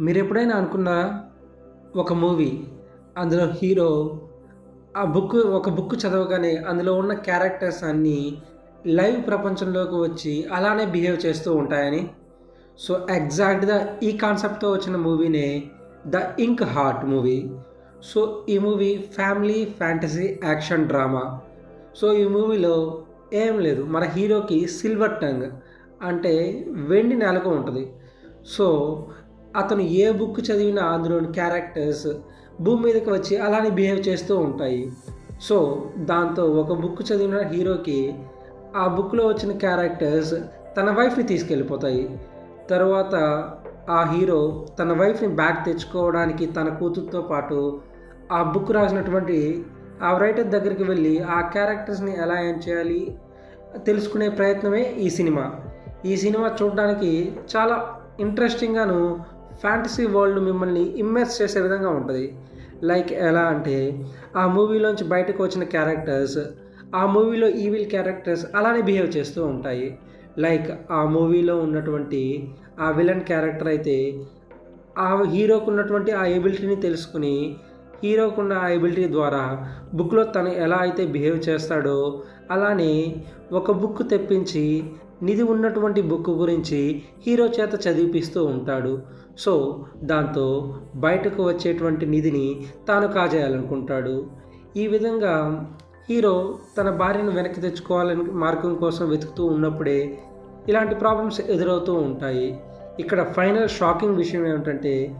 మీరు ఎప్పుడైనా అనుకున్న ఒక మూవీ అందులో హీరో ఆ బుక్ ఒక బుక్ చదవగానే అందులో ఉన్న క్యారెక్టర్స్ అన్నీ లైవ్ ప్రపంచంలోకి వచ్చి అలానే బిహేవ్ చేస్తూ ఉంటాయని? సో ఎగ్జాక్ట్గా ఈ కాన్సెప్ట్తో వచ్చిన మూవీనే the ink heart movie. So ఈ movie family fantasy action drama. So ఈ మూవీలో ఏం లేదు మన హీరోకి సిల్వర్ టంగ్ అంటే వెండి నెలకు ఉంటుంది. సో అతను ఏ బుక్ చదివినా అందులోని క్యారెక్టర్స్ భూమి మీదకి వచ్చి అలానే బిహేవ్ చేస్తూ ఉంటాయి. సో దాంతో ఒక బుక్ చదివిన హీరోకి ఆ బుక్లో వచ్చిన క్యారెక్టర్స్ తన వైఫ్ని తీసుకెళ్ళిపోతాయి. తర్వాత ఆ హీరో తన వైఫ్ని బ్యాక్ తెచ్చుకోవడానికి తన కూతురుతో పాటు ఆ బుక్ రాసినటువంటి ఆ రైటర్ దగ్గరికి వెళ్ళి ఆ క్యారెక్టర్స్ని ఎలా ఏం చేయాలి తెలుసుకునే ప్రయత్నమే ఈ సినిమా. ఈ సినిమా చూడడానికి చాలా ఇంట్రెస్టింగ్గాను ఫ్యాంటసీ వరల్డ్ మిమ్మల్ని ఇమ్మెర్స్ చేసే విధంగా ఉంటుంది. లైక్ ఎలా అంటే ఆ మూవీలోంచి బయటకు వచ్చిన క్యారెక్టర్స్ ఆ మూవీలో ఈవిల్ క్యారెక్టర్స్ అలానే బిహేవ్ చేస్తూ ఉంటాయి. లైక్ ఆ మూవీలో ఉన్నటువంటి ఆ విలన్ క్యారెక్టర్ అయితే ఆ హీరోకు ఉన్నటువంటి ఆ ఎబిలిటీని తెలుసుకుని హీరోకున్న ఆ ఎబిలిటీ ద్వారా బుక్లో తను ఎలా అయితే బిహేవ్ చేస్తాడో అలానే ఒక బుక్ తెప్పించి నిధి ఉన్నటువంటి బుక్ గురించి హీరో చేత చదివిపిస్తూ ఉంటాడు. సో దాంతో బయటకు వచ్చేటువంటి నిధిని తాను కాజేయాలనుకుంటాడు. ఈ విధంగా హీరో తన భార్యను వెనక్కి తెచ్చుకోవాలని మార్గం కోసం వెతుకుతూ ఉన్నప్పుడే ఇలాంటి ప్రాబ్లమ్స్ ఎదురవుతూ ఉంటాయి. ఇక్కడ ఫైనల్ షాకింగ్ విషయం ఏమిటంటే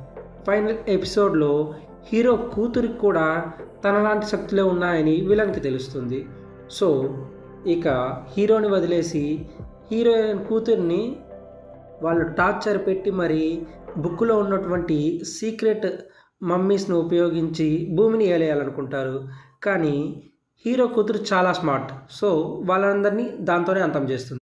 ఫైనల్ ఎపిసోడ్లో హీరో కూతురికి కూడా తనలాంటి శక్తులే ఉన్నాయని విలన్కి తెలుస్తుంది. సో ఇక హీరోని వదిలేసి హీరోయిన్ కూతుర్ని వాళ్ళు టార్చర్ పెట్టి మరి బుక్లో ఉన్నటువంటి సీక్రెట్ మమ్మీస్ను ఉపయోగించి భూమిని ఏలేయాలనుకుంటారు. కానీ హీరో కూతురు చాలా స్మార్ట్. సో వాళ్ళందరినీ దాంతోనే అంతం చేస్తుంది.